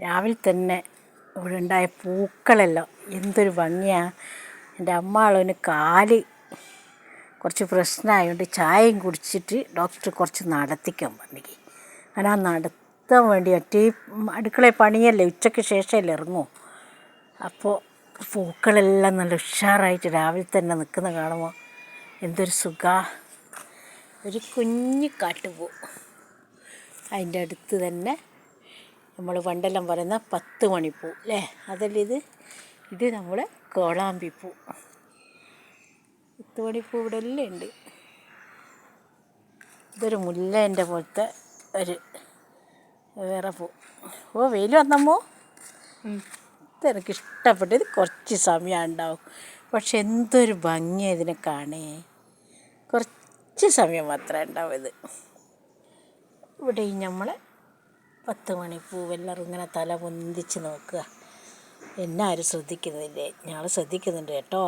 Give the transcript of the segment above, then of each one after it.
രാവിലെ തന്നെ ഇവിടെ ഉണ്ടായ പൂക്കളെല്ലാം എന്തൊരു ഭംഗിയാണ് എന്റെ അമ്മാളൊന്ന് കാൽ കുറച്ച് പ്രശ്നമായതുകൊണ്ട് ചായയും കുടിച്ചിട്ട് ഡോക്ടർ കുറച്ച് നടത്തിക്കാൻ പറഞ്ഞിക്ക് അങ്ങനെ ആ നടത്താൻ വേണ്ടി മറ്റേ അടുക്കളയിൽ പണിയല്ലേ ഉച്ചയ്ക്ക് ശേഷമല്ലേ ഇറങ്ങൂ. അപ്പോൾ പൂക്കളെല്ലാം നല്ല ഉഷാറായിട്ട് രാവിലെ തന്നെ നിൽക്കുന്ന കാണുമോ എന്തൊരു സുഖ. ഒരു കുഞ്ഞു കാട്ടുപോ. അതിന്റെ അടുത്ത് തന്നെ നമ്മൾ പണ്ടെല്ലാം പറയുന്ന പത്ത് മണിപ്പൂ അല്ലേ? അതല്ല ഇത്? ഇത് നമ്മുടെ കോളാമ്പിപ്പൂ. പത്ത് മണിപ്പൂ ഇവിടെ എല്ലാം ഉണ്ട്. ഇതൊരു മുല്ലേന്റെ പോലത്തെ ഒരു വേറെ പൂ. ഓ വെയിൽ വന്നമ്മോ? ഇതെനിക്ക് ഇഷ്ടപ്പെട്ടു. ഇത് കുറച്ച് സമയം ഉണ്ടാവും. പക്ഷെ എന്തൊരു ഭംഗിയാണ് ഇതിനെ കാണേ. കുറച്ച് സമയം മാത്രമേ ഉണ്ടാവും ഇത്. ഇവിടെ ഈ നമ്മൾ പത്ത് മണി പൂവെല്ലാവരും ഇങ്ങനെ തല പൊന്തിച്ച് നോക്കുക. എന്നെ ആരും ശ്രദ്ധിക്കുന്നില്ലേ? ഞങ്ങൾ ശ്രദ്ധിക്കുന്നുണ്ട് കേട്ടോ.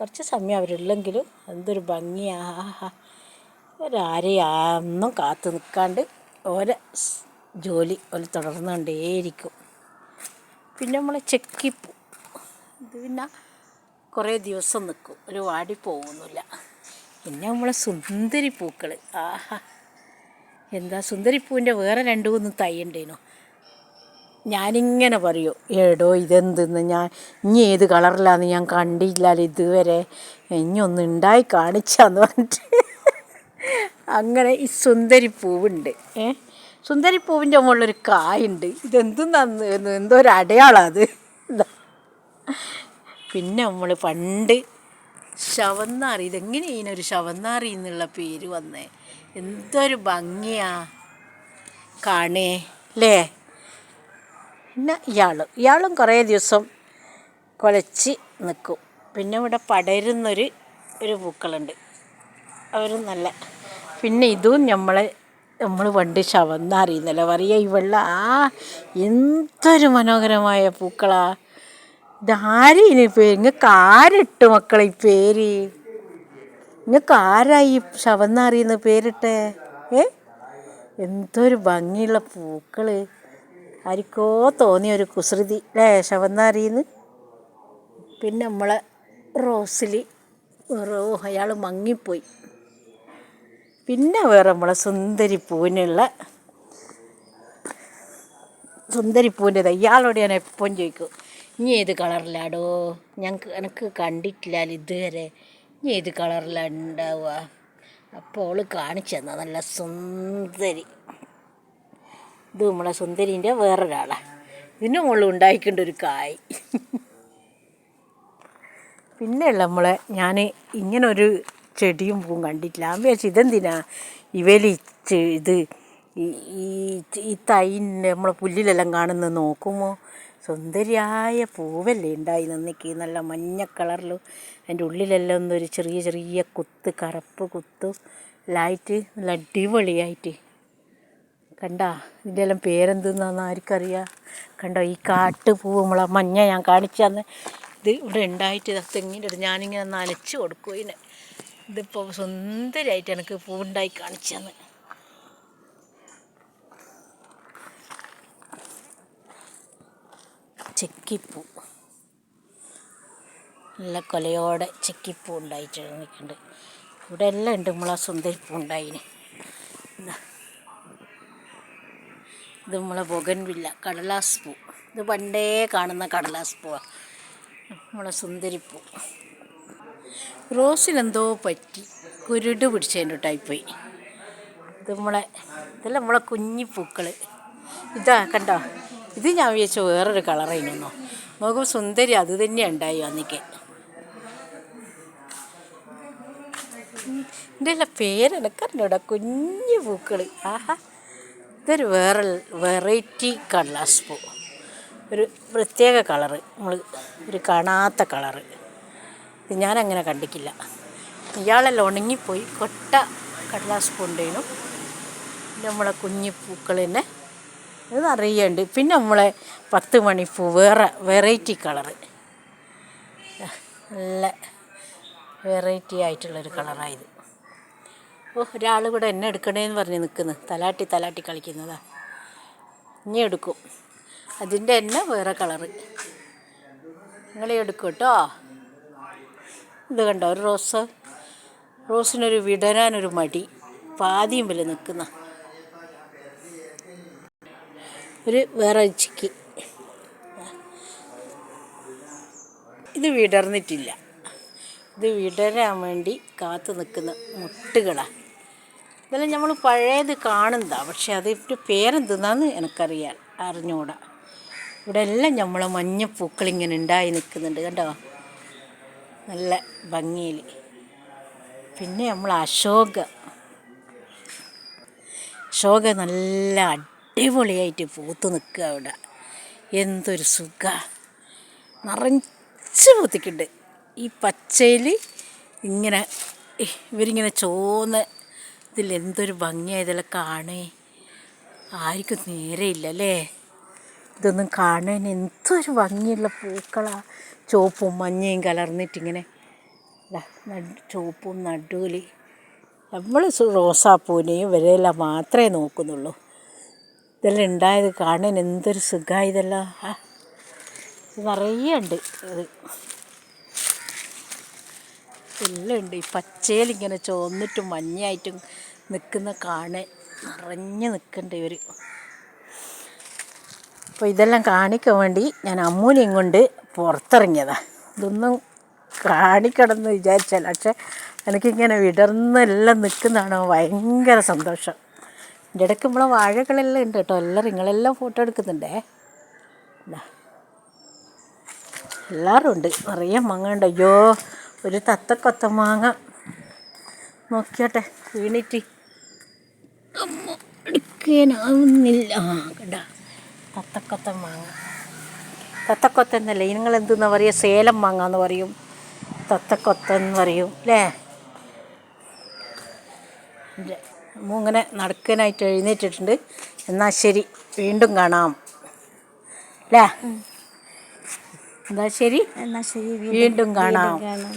കുറച്ച് സമയം അവരുള്ളെങ്കിലും എന്തൊരു ഭംഗിയാ ഒരാരെയും ഒന്നും കാത്തു നിൽക്കാണ്ട് ഓരോ ജോലി ഓൽ തുടർന്നുകൊണ്ടേയിരിക്കും. പിന്നെ നമ്മൾ ചെക്കിപ്പൂ. ഇത് പിന്നെ കുറേ ദിവസം നിൽക്കും. ഒരു വാടി പോകുന്നില്ല. പിന്നെ നമ്മളെ സുന്ദരി പൂക്കൾ ആഹാ എന്താ സുന്ദരിപ്പൂവിന്റെ വേറെ രണ്ട് മൂന്ന് തൈ ഉണ്ടേനു ഞാനിങ്ങനെ പറയൂ എടോ ഇതെന്തെന്ന്? ഞാൻ ഇനി ഏത് കളറിലാന്ന് ഞാൻ കണ്ടില്ലല്ലോ ഇതുവരെ. ഇനി ഒന്ന് ഉണ്ടായി കാണിച്ചാന്ന് പറഞ്ഞിട്ട്. അങ്ങനെ ഈ സുന്ദരിപ്പൂവുണ്ട് ഏ? സുന്ദരിപ്പൂവിന്റെ മുകളിലൊരു കായുണ്ട്. ഇതെന്തെന്നാന്ന്? എന്തോ ഒരു അടയാളത് അത്. പിന്നെ നമ്മൾ പണ്ട് ശവന്നാറി ഇതെങ്ങനെ ഇതിനൊരു ശവന്നാറി എന്നുള്ള പേര് വന്നേ? എന്തൊരു ഭംഗിയാ. കാണേ അല്ലേ പിന്നെ ഇയാൾ ഇയാളും കുറേ ദിവസം കുലച്ച് നിൽക്കും പിന്നെ ഇവിടെ പടരുന്നൊരു ഒരു പൂക്കളുണ്ട്. അവരും നല്ല. പിന്നെ ഇതും നമ്മളെ നമ്മൾ പണ്ട് ശവന്നറിയുന്നില്ല പറയുക ഈ വെള്ള ആ എന്തൊരു മനോഹരമായ പൂക്കളാ. ഇതാരും ഇനി പേര്? നിങ്ങൾക്ക് ആരിട്ട് മക്കളെ ഈ പേര്? നിങ്ങൾക്ക് ആരാ ഈ ശവന്നറിയുന്ന പേരിട്ടെ? ഏ? എന്തൊരു ഭംഗിയുള്ള പൂക്കൾ ആർക്കോ തോന്നിയ ഒരു കുസൃതി. അല്ലേ ശവന്നാറിയെന്ന് പിന്നെ നമ്മളെ റോസിൽ റോ അയാൾ മങ്ങിപ്പോയി. പിന്നെ വേറെ നമ്മളെ സുന്ദരി പൂവിനുള്ള സുന്ദരി പൂവിന്റെ ഇയാളോട് ഞാൻ എപ്പോഴും ചോദിക്കും ഇനി ഏത് കളറിലാടോ? ഞങ്ങൾക്ക് എനിക്ക് കണ്ടിട്ടില്ല ഇതുവരെ. ഏത് കളറിലാണ് ഉണ്ടാവുക? അപ്പോൾ അവൾ കാണിച്ചു നല്ല സുന്ദരി. ഇത് നമ്മളെ സുന്ദരീന്റെ വേറൊരാളാണ് ഇതിന് മുകളിൽ ഉണ്ടായിക്കൊണ്ട് ഒരു കായ്. പിന്നെയുള്ള നമ്മളെ ഞാൻ ഇങ്ങനൊരു ചെടിയും പൂവും കണ്ടിട്ടില്ല. ഞാൻ വിചാരിച്ചു ഇതെന്തിനാ ഇവലിച്ച് ഇത് ഈ ഈ- തൈന്റെ നമ്മളെ പുല്ലിലെല്ലാം കാണുന്നത് നോക്കുമ്പോൾ സുന്ദരിയായ പൂവല്ലേ ഉണ്ടായി നന്നിക്ക്. നല്ല മഞ്ഞ കളറിലും അതിന്റെ ഉള്ളിലെല്ലാം ഒന്നൊരു ചെറിയ ചെറിയ കുത്ത് കറുപ്പ് കുത്ത് ലൈറ്റ് നല്ല അടിപൊളിയായിട്ട്. കണ്ടാ? ഇതിന്റെ എല്ലാം പേരെന്തെന്നാന്ന് ആർക്കറിയാം? കണ്ടോ? ഈ കാട്ടുപൂവ് നമ്മളെ മഞ്ഞ ഞാൻ കാണിച്ചാന്ന്. ഇത് ഇവിടെ ഉണ്ടായിട്ട് തെങ്ങിന്റെ അടുത്ത് ഞാനിങ്ങനെ നനച്ച് കൊടുക്കും ഇതിനെ. ഇതിപ്പോൾ സുന്ദരമായിട്ട് എനിക്ക് പൂവുണ്ടായി കാണിച്ചു ചെക്കിപ്പൂ. നല്ല കൊലയോടെ ചെക്കിപ്പൂ ഉണ്ടായിട്ട് നിൽക്കുന്നുണ്ട് ഇവിടെ എല്ലാം ഉണ്ട് നമ്മളാ സുന്ദരിപ്പൂ ഉണ്ടായിന് ഇതാ. നമ്മളെ ബൊഗൻവില്ല കടലാസ് പൂ. ഇത് പണ്ടേ കാണുന്ന കടലാസ് പൂവാണ് നമ്മളെ സുന്ദരിപ്പൂ റോസിനെന്തോ പറ്റി കുരുട് പിടിച്ചതിന്റെ ടൈപ്പോയി ഇത് നമ്മളെ ഇതെല്ലാം നമ്മളെ കുഞ്ഞി പൂക്കൾ ഇതാ കണ്ടോ? ഇത് ഞാൻ വിചാരിച്ച വേറൊരു കളറായിരുന്നോ നോക്കുമ്പോൾ സുന്ദരി അത് തന്നെ ഉണ്ടായി അന്നിക്ക് എന്റെ എല്ലാം പേരെനക്കറിഞ്ഞൂടാ കുഞ്ഞു പൂക്കൾ ആഹാ. ഇതൊരു വേറെ വെറൈറ്റി കടലാസ് പൂ. ഒരു പ്രത്യേക കളറ് നമ്മൾ ഒരു കാണാത്ത കളറ് ഇത് ഞാനങ്ങനെ കണ്ടിട്ടില്ല ഇയാളെല്ലാം ഉണങ്ങിപ്പോയി. കൊട്ട കടലാസ് പൂണ്ടേനും. നമ്മളെ കുഞ്ഞി പൂക്കൾ തന്നെ ഇത് നിറയുണ്ട് പിന്നെ നമ്മളെ പത്ത് മണിപ്പൂ വേറെ വെറൈറ്റി കളറ്. നല്ല വെറൈറ്റി ആയിട്ടുള്ളൊരു കളറായത് ഓ ഒരാൾ കൂടെ എന്നെ എടുക്കണേന്ന് പറഞ്ഞ് നിൽക്കുന്നു തലാട്ടി തലാട്ടി കളിക്കുന്നതാ. ഇനി എടുക്കും. അതിന്റെ തന്നെ വേറെ കളറ്. നിങ്ങളെ എടുക്കും കേട്ടോ ഇത് കണ്ടോ ഒരു റോസ്. റോസിനൊരു വിടരാനൊരു മടി. പാതിയും വില നിൽക്കുന്ന ഒരു വേറെ ചിക്കി. ഇത് വിടർന്നിട്ടില്ല. ഇത് വിടരാൻ വേണ്ടി കാത്തു നിൽക്കുന്ന മുട്ടുകളാണ് ഇതെല്ലാം നമ്മൾ പഴയത് കാണുന്നതാണ് പക്ഷെ അതിന്റെ പേരെന്തെന്നാന്ന് എനിക്കറിയാൻ അറിഞ്ഞൂടാ. ഇവിടെ എല്ലാം നമ്മളെ മഞ്ഞപ്പൂക്കൾ ഇങ്ങനെ ഉണ്ടായി നിൽക്കുന്നുണ്ട് കണ്ടോ? നല്ല ഭംഗിയിൽ. പിന്നെ നമ്മൾ അശോക. അശോക നല്ല അടിപൊളിയായിട്ട് പൂത്ത് നിൽക്കുക അവിടെ. എന്തൊരു സുഖ. നിറച്ച് പൂത്തിക്കുണ്ട് ഈ പച്ചയിൽ ഇങ്ങനെ ഇവരിങ്ങനെ ചോന്ന് ഇതിൽ എന്തൊരു ഭംഗിയാണ് ഇതെല്ലാം കാണേ. ആർക്കും നേരെയില്ല അല്ലേ? ഇതൊന്നും കാണാൻ എന്തൊരു ഭംഗിയുള്ള പൂക്കളാണ് ചുവപ്പും മഞ്ഞയും കലർന്നിട്ടിങ്ങനെ. ചുവപ്പും നടുവിൽ നമ്മൾ റോസാപ്പൂവിനെയും ഇവരെല്ലാം മാത്രമേ നോക്കുന്നുള്ളൂ. ഇതെല്ലാം ഉണ്ടായത് കാണാൻ എന്തൊരു ഇത് നിറയെ ഉണ്ട് ഇത് എല്ലാം ഉണ്ട് ഈ പച്ചയിലിങ്ങനെ ചുവന്നിട്ടും മഞ്ഞായിട്ടും നിൽക്കുന്ന കാണാൻ നിറഞ്ഞു നിൽക്കണ്ട ഇവർ അപ്പോൾ ഇതെല്ലാം കാണിക്കാൻ വേണ്ടി ഞാൻ അമ്മൂനെയും കൊണ്ട് പുറത്തിറങ്ങിയതാണ് ഇതൊന്നും കാണിക്കണമെന്ന് വിചാരിച്ചാൽ പക്ഷേ എനിക്കിങ്ങനെ വിടർന്നെല്ലാം നിൽക്കുന്നതാണ് ഭയങ്കര സന്തോഷം. എന്റെ ഇടയ്ക്ക് നമ്മളെ വാഴകളെല്ലാം ഉണ്ട് കേട്ടോ. എല്ലാം നിങ്ങളെല്ലാം ഫോട്ടോ എടുക്കുന്നുണ്ടേ. എല്ലാവരും ഉണ്ട്. നിറയെ മാങ്ങ ഉണ്ട്. അയ്യോ ഒരു തത്ത കൊത്ത മാങ്ങ. നോക്കിയോട്ടെ വീണിട്ട്. അമ്മ എടുക്കാനാവുന്നില്ല. കണ്ട തത്തക്കൊത്ത മാങ്ങ. തത്തക്കൊത്ത എന്നല്ലേ നിങ്ങൾ എന്തെന്നാ പറയുക? സേലം മാങ്ങ എന്ന് പറയും. തത്തക്കൊത്ത എന്ന് പറയും അല്ലേ? ഇങ്ങനെ നടക്കാനായിട്ട് എഴുന്നേറ്റിട്ടുണ്ട്. എന്നാൽ ശരി വീണ്ടും കാണാം. അല്ലേ എന്നാൽ ശരി? എന്നാൽ ശരി വീണ്ടും കാണാം. കാണാം.